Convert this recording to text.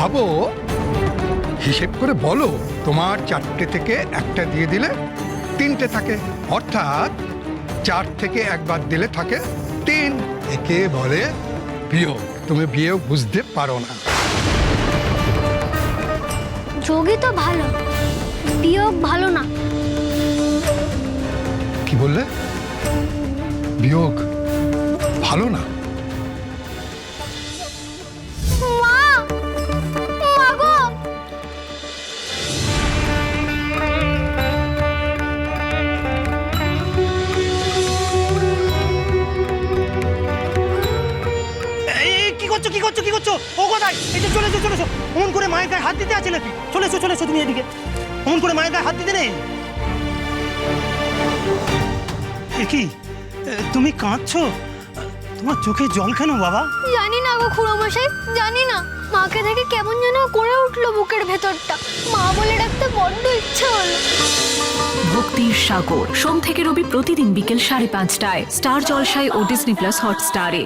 ভাবো। হিসেব করে বলো তোমার চারটে থেকে একটা দিয়ে দিলে তিনটে থাকে। অর্থাৎ চার থেকে একবার দিলে থাকে তিন। একে বলে বিয়োগ। তুমি বিয়োগ বুঝতে পারো না। যোগই তো ভালো বিয়োগ ভালো না। কি বললে? বিয়োগ ভালো না। করছ কি করছ কি করছ? ও কোথায়? এই যে চলে এসো চলে এসো। অমন করে মায়ের গায়ে হাত দিতে আছে নাকি? চলে এসো চলে এসো তুমি এদিকে। অমন করে মায়ের গায়ে হাত দিতে নেই? এ কি? তুমি কাঁদছো? তোমার চোখে জল কেন বাবা? জানি না গো খুড়োমশাই জানি না। মাকে দেখে কেমন যেন করে উঠল বুকের ভেতরটা। মা বলে ডাকতে বড্ড ইচ্ছে হলো। ভক্তির সাগর সোম থেকে রবি প্রতিদিন বিকেল সাড়ে পাঁচটায়। স্টার জলসায় ও ডিসনি প্লাস হটস্টারে।